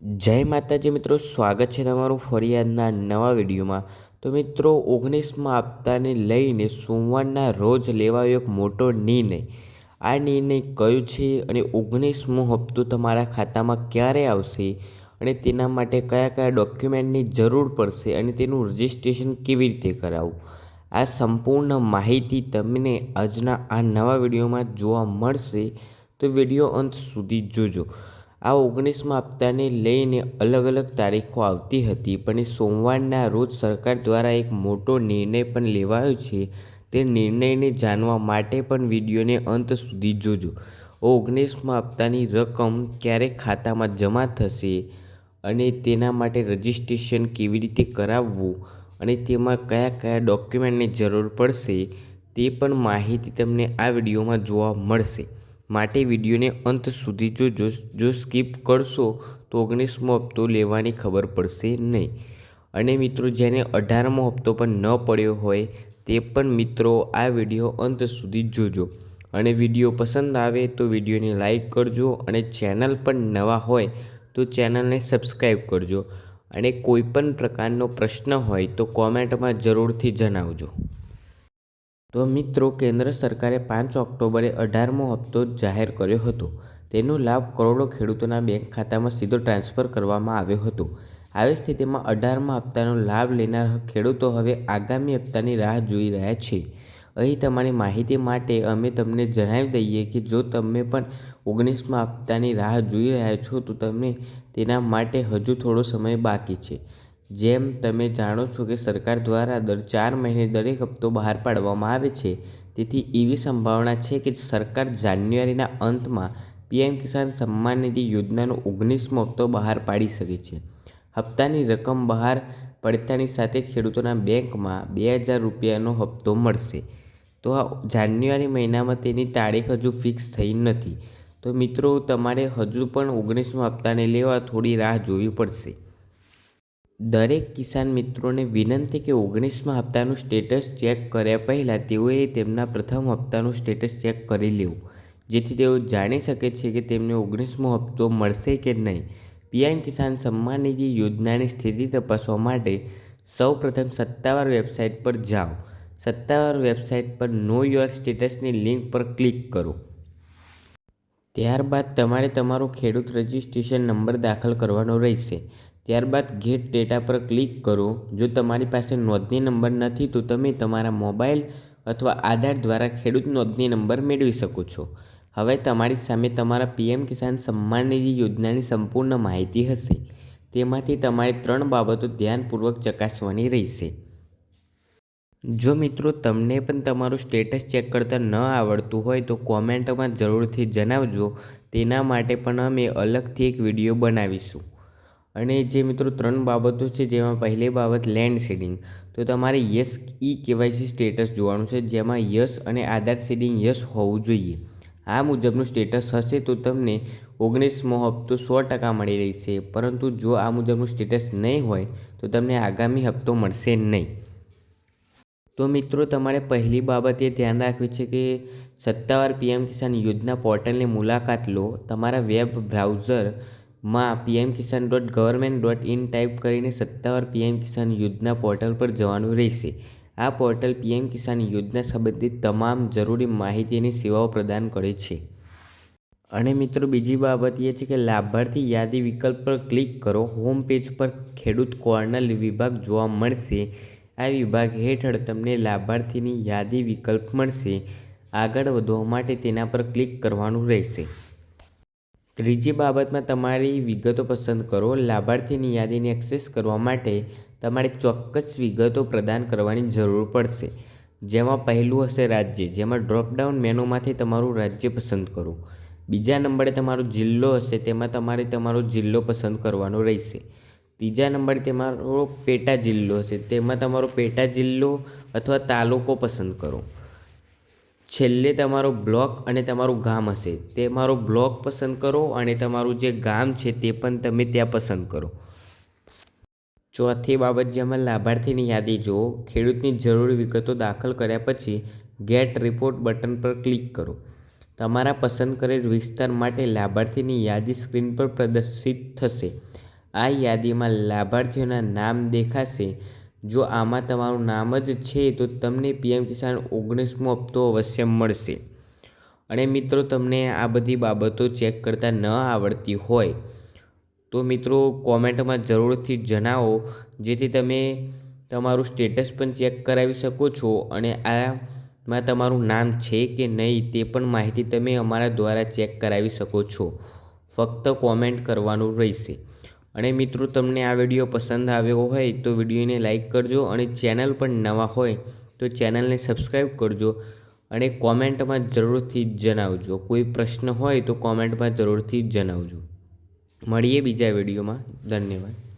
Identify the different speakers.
Speaker 1: જય માતાજી મિત્રો, સ્વાગત છે તમારું ફરિયાદના નવા વિડીયોમાં. તો મિત્રો, ઓગણીસમાં હપ્તાને લઈને સોમવારના રોજ લેવાયો એક મોટો નિર્ણય. આ નિર્ણય કયો છે અને ઓગણીસમો હપ્તો તમારા ખાતામાં ક્યારે આવશે અને તેના માટે કયા કયા ડોક્યુમેન્ટની જરૂર પડશે અને તેનું રજિસ્ટ્રેશન કેવી રીતે કરાવવું? આ સંપૂર્ણ માહિતી તમને આજના આ નવા વિડીયોમાં જોવા મળશે. તો વીડિયો અંત સુધી જોજો. આ ઓગણીસમાં હપ્તાને લઈને અલગ અલગ તારીખો આવતી હતી, પણ સોમવારના રોજ સરકાર દ્વારા એક મોટો નિર્ણય પણ લેવાયો છે. તે નિર્ણયને જાણવા માટે પણ વિડીયોને અંત સુધી જોજો. ઓગણીસમાં હપ્તાની રકમ ક્યારે ખાતામાં જમા થશે અને તેના માટે રજિસ્ટ્રેશન કેવી રીતે કરાવવું અને તેમાં કયા કયા ડોક્યુમેન્ટની જરૂર પડશે તે પણ માહિતી તમને આ વિડીયોમાં જોવા મળશે. માટે વિડીયોને અંત સુધી જોજો. જો સ્કીપ કરશો તો ઓગણીસમો હપ્તો લેવાની ખબર પડશે નહીં. અને મિત્રો, જેને અઢારમો હપ્તો પણ ન પડ્યો હોય, તે પણ મિત્રો, આ વીડિયો અંત સુધી જોજો. અને વીડિયો પસંદ આવે તો વિડીયોને લાઈક કરજો અને ચેનલ પણ નવા હોય તો ચેનલને સબસ્ક્રાઈબ કરજો. અને કોઈ પણ પ્રકારનો પ્રશ્ન હોય તો કોમેન્ટમાં જરૂરથી જણાવજો. તો મિત્રો, કેન્દ્ર સરકારે પાંચ ઓક્ટોબરે અઢારમો હપ્તો જાહેર કર્યો હતો. તેનો લાભ કરોડો ખેડૂતોના બેંક ખાતામાં સીધો ટ્રાન્સફર કરવામાં આવ્યો હતો. આવી સ્થિતિમાં અઢારમા હપ્તાનો લાભ લેનાર ખેડૂતો હવે આગામી હપ્તાની રાહ જોઈ રહ્યા છે. અહીં તમારી માહિતી માટે અમે તમને જણાવી દઈએ કે જો તમે પણ ઓગણીસમા હપ્તાની રાહ જોઈ રહ્યા છો, તો તમને તેના માટે હજુ થોડો સમય બાકી છે. જેમ તમે જાણો છો કે સરકાર દ્વારા દર ચાર મહિને દરેક હપ્તો બહાર પાડવામાં આવે છે, તેથી એવી સંભાવના છે કે સરકાર જાન્યુઆરીના અંતમાં પીએમ કિસાન સન્માન નિધિ યોજનાનો ઓગણીસમો હપ્તો બહાર પાડી શકે છે. હપ્તાની રકમ બહાર પડતાની સાથે જ ખેડૂતોના બેંકમાં બે હજાર રૂપિયાનો હપ્તો મળશે. તો આ જાન્યુઆરી મહિનામાં તેની તારીખ હજુ ફિક્સ થઈ નથી. તો મિત્રો, તમારે હજુ પણ ઓગણીસમો હપ્તાને લેવા થોડી રાહ જોવી પડશે. દરેક કિસાન મિત્રોને વિનંતી કે ઓગણીસમાં હપ્તાનું સ્ટેટસ ચેક કર્યા પહેલાં તેઓએ તેમના પ્રથમ હપ્તાનું સ્ટેટસ ચેક કરી લેવું, જેથી તેઓ જાણી શકે છે કે તેમને ઓગણીસમો હપ્તો મળશે કે નહીં. પીએમ કિસાન સન્માન નિધિ યોજનાની સ્થિતિ તપાસવા માટે સૌ પ્રથમ સત્તાવાર વેબસાઇટ પર જાઓ. સત્તાવાર વેબસાઇટ પર નો યોર સ્ટેટસની લિંક પર ક્લિક કરો. ત્યારબાદ તમારે તમારો ખેડૂત રજિસ્ટ્રેશન નંબર દાખલ કરવાનો રહેશે. ત્યારબાદ ગેટ ડેટા પર ક્લિક કરો. જો તમારી પાસે નોંધણી નંબર નથી, તો તમે તમારા મોબાઈલ અથવા આધાર દ્વારા ખેડૂત નોંધણી નંબર મેળવી શકો છો. હવે તમારી સામે તમારા પીએમ કિસાન સન્માન નિધિ યોજનાની સંપૂર્ણ માહિતી હશે. તેમાંથી તમારે ત્રણ બાબતો ધ્યાનપૂર્વક ચકાસવાની રહેશે. જો મિત્રો, તમને પણ તમારું સ્ટેટસ ચેક કરતાં ન આવડતું હોય, તો કોમેન્ટમાં જરૂરથી જણાવજો. તેના માટે પણ અમે અલગથી એક વીડિયો બનાવીશું. અને જે મિત્રો ત્રણ બાબતો છે, જેમાં પહેલી બાબત લેન્ડ સીડિંગ તો તમારે યસ ઈ કેવાયસી સ્ટેટસ જોવાનું છે, જેમાં યસ અને આધાર સીડિંગ યસ હોવું જોઈએ. આ મુજબનું સ્ટેટસ હશે તો તમને ઓગણીસમો હપ્તો સો ટકા મળી રહેશે. પરંતુ જો આ મુજબનું સ્ટેટસ નહીં હોય, તો તમને આગામી હપ્તો મળશે નહીં. તો મિત્રો, તમારે પહેલી બાબત એ ધ્યાન રાખવી છે કે સત્તાવાર પીએમ કિસાન યોજના પોર્ટલની મુલાકાત લો. તમારા વેબ બ્રાઉઝર માં PM Kisan dot government dot in type કરીને સત્તાવાર પીએમ કિસાન યોજના પોર્ટલ પર જવાનું રહેશે. આ પોર્ટલ પીએમ કિસાન યોજના સંબંધિત તમામ જરૂરી માહિતીની સેવાઓ પ્રદાન કરે છે. અને મિત્રો બીજી બાબત એ છે કે લાભાર્થી યાદી વિકલ્પ પર ક્લિક કરો. હોમ પેજ પર ખેડૂત કોર્નર વિભાગ જોવા મળશે. આ વિભાગ હેઠળ તમને લાભાર્થીની યાદી વિકલ્પ મળશે. આગળ વધવા માટે તેના પર ક્લિક કરવાનું રહેશે. ત્રીજી બાબતમાં તમારી વિગતો પસંદ કરો. લાભાર્થીની યાદીને એક્સેસ કરવા માટે તમારે ચોક્કસ વિગતો પ્રદાન કરવાની જરૂર પડશે. જેમાં પહેલું હશે રાજ્ય. જેમાં ડ્રોપડાઉન મેનુમાંથી તમારું રાજ્ય પસંદ કરો. બીજા નંબરે તમારો જિલ્લો હશે. તેમાં તમારે તમારો જિલ્લો પસંદ કરવાનો રહેશે. ત્રીજા નંબરે તમારો પેટા જિલ્લો હશે. તેમાં તમારો પેટા જિલ્લો અથવા તાલુકો પસંદ કરો. છેલ્લે તમારો બ્લોક અને તમારું ગામ હશે. તે મારો બ્લોક પસંદ કરો અને તમારું જે ગામ છે તે પણ તમે ત્યાં પસંદ કરો. ચોથી બાબત જેમાં લાભાર્થીની યાદી જુઓ, ખેડૂતની જરૂરી વિગતો દાખલ કર્યા પછી ગેટ રિપોર્ટ બટન પર ક્લિક કરો. તમારા પસંદ કરેલ વિસ્તાર માટે લાભાર્થીની યાદી સ્ક્રીન પર પ્રદર્શિત થશે. આ યાદીમાં લાભાર્થીઓના નામ દેખાશે. જો આમાં તમારું નામ જ છે, તો તમને પીએમ કિસાન ઓગણીસમો હપ્તો અવશ્ય મળશે. અને મિત્રો, તમને આ બધી બાબતો ચેક કરતાં ન આવડતી હોય, તો મિત્રો કોમેન્ટમાં જરૂરથી જણાવો, જેથી તમે તમારું સ્ટેટસ પણ ચેક કરાવી શકો છો અને આમાં તમારું નામ છે કે નહીં તે પણ માહિતી તમે અમારા દ્વારા ચેક કરાવી શકો છો. ફક્ત કોમેન્ટ કરવાનું રહેશે. અને મિત્રો, તમને આ વીડિયો પસંદ આવ્યો હોય તો વિડીયોને લાઇક કરજો અને ચેનલ પણ નવા હોય તો ચેનલને સબસ્ક્રાઈબ કરજો અને કોમેન્ટમાં જરૂરથી જણાવજો. કોઈ પ્રશ્ન હોય તો કોમેન્ટમાં જરૂરથી જણાવજો. મળીએ બીજા વિડીયોમાં. ધન્યવાદ.